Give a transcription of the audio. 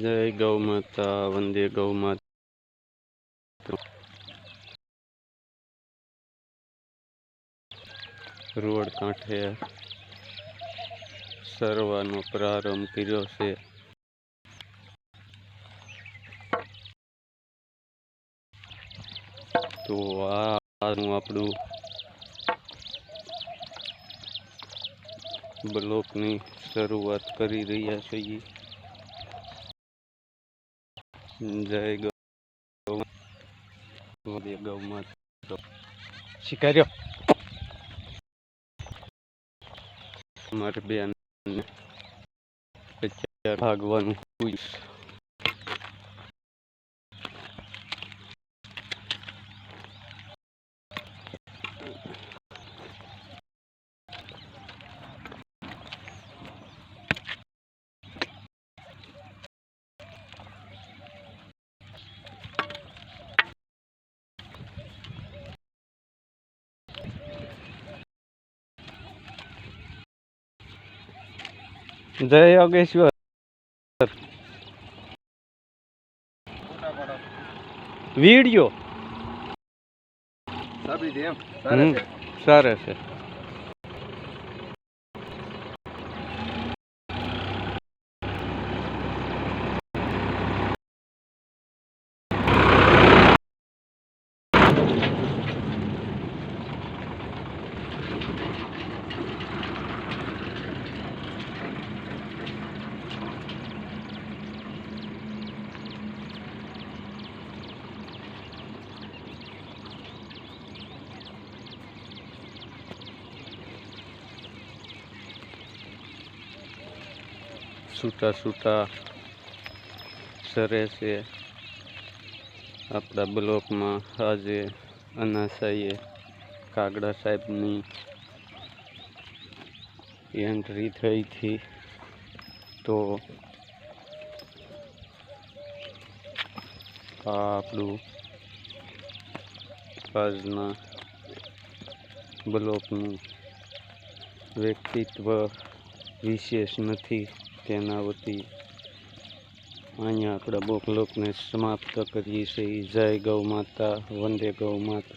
જય ગૌ માતા, વંદે ગૌ માતા. રોડ કાંઠે સરવાનો પ્રારંભ કર્યો છે. તો આનું આપણું બ્લોકની શરૂઆત કરી રહ્યા છીએ. જય ગૌ. વંદે ગૌ શિકાર્યો મારે બેન ભાગવાનું પૂછ જય યોગેશ્વર. વીડિયો. સરસ છે. છૂટા છૂટા સરે છે. આપણા બ્લોકમાં આજે અનાસાઈએ કાગડા સાહેબની એન્ટ્રી થઈ હતી. તો આ આપણું આજના બ્લોકનું વ્યક્તિત્વ વિશેષ નથી. તેના વતી અહીંયા આપણા બોકલોકને સમાપ્ત કરીએ છીએ. જય ગૌ માતા વંદે ગૌ માતા.